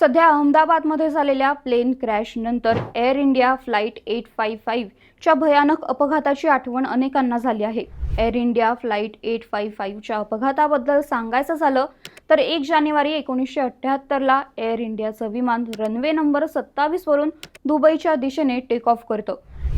सध्या अहमदाबादमध्ये झालेल्या plane क्रॅशनंतर Air India flight eight five फाईव्हच्या भयानक अपघाताची आठवण अनेकांना झाली आहे. Air India flight eight five फाईव्हच्या अपघाताबद्दल सांगायचं झालं तर एक जानेवारी एकोणीसशे अठ्ठ्याहत्तरला एअर इंडियाचं विमान रनवे नंबर सत्तावीसवरून दुबईच्या दिशेने टेक ऑफ करतं.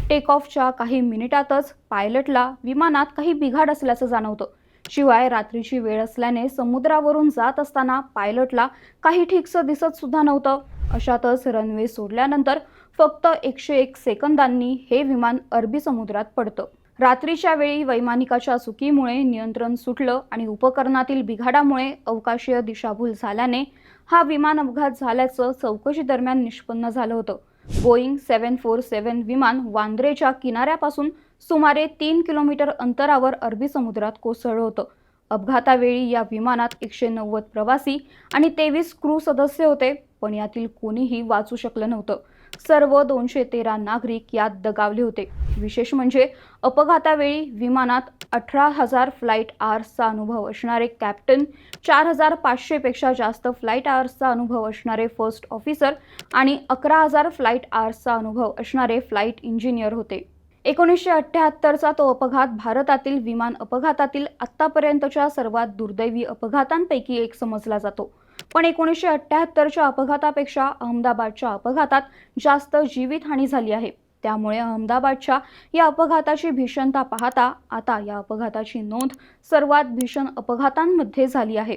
टेक ऑफच्या काही मिनिटातच पायलटला विमानात काही बिघाड असल्याचं जाणवतं. शिवाय रात्रीची वेळ असल्याने समुद्रावरून जात असताना पायलटला काही ठीकसं दिसत सुद्धा नव्हतं. अशातच रनवे सोडल्यानंतर फक्त एकशे एक सेकंदांनी हे विमान अरबी समुद्रात पडतं. रात्रीच्या वेळी वैमानिकाच्या चुकीमुळे नियंत्रण सुटलं आणि उपकरणातील बिघाडामुळे अवकाशीय दिशाभूल झाल्याने हा विमान अपघात झाल्याचं चौकशी दरम्यान निष्पन्न झालं होतं. बोईंग सेवन फोर सेवन विमान वांद्रेच्या किनाऱ्यापासून सुमारे तीन किलोमीटर अंतरावर अरबी समुद्रात कोसळलं होतं. अपघातावेळी या विमानात एकशे नव्वद प्रवासी आणि तेवीस क्रू सदस्य होते पण यातील कोणीही वाचू शकलं नव्हतं. सर्व दोनशे तेरा नागरिक यात दगावले होते. विशेष म्हणजे अपघातावेळी विमानात अठरा हजार फ्लाईट आर्सचा अनुभव असणारे कॅप्टन चार हजार पाचशेपेक्षा जास्त फ्लाईट आर्सचा अनुभव असणारे फर्स्ट ऑफिसर आणि अकरा हजार फ्लाईट आर्सचा अनुभव असणारे फ्लाईट इंजिनियर होते. एकोणीसशे अठ्ठ्याहत्तरचा तो अपघात भारतातील विमान अपघातातील आत्तापर्यंतच्या सर्वात दुर्दैवी अपघातांपैकी एक समजला जातो. पण एकोणीसशे अठ्ठ्याहत्तरच्या अपघातापेक्षा अहमदाबादच्या अपघातात जास्त जीवितहानी झाली आहे. त्यामुळे अहमदाबादच्या या अपघाताची भीषणता पाहता आता या अपघाताची नोंद सर्वात भीषण अपघातांमध्ये झाली आहे.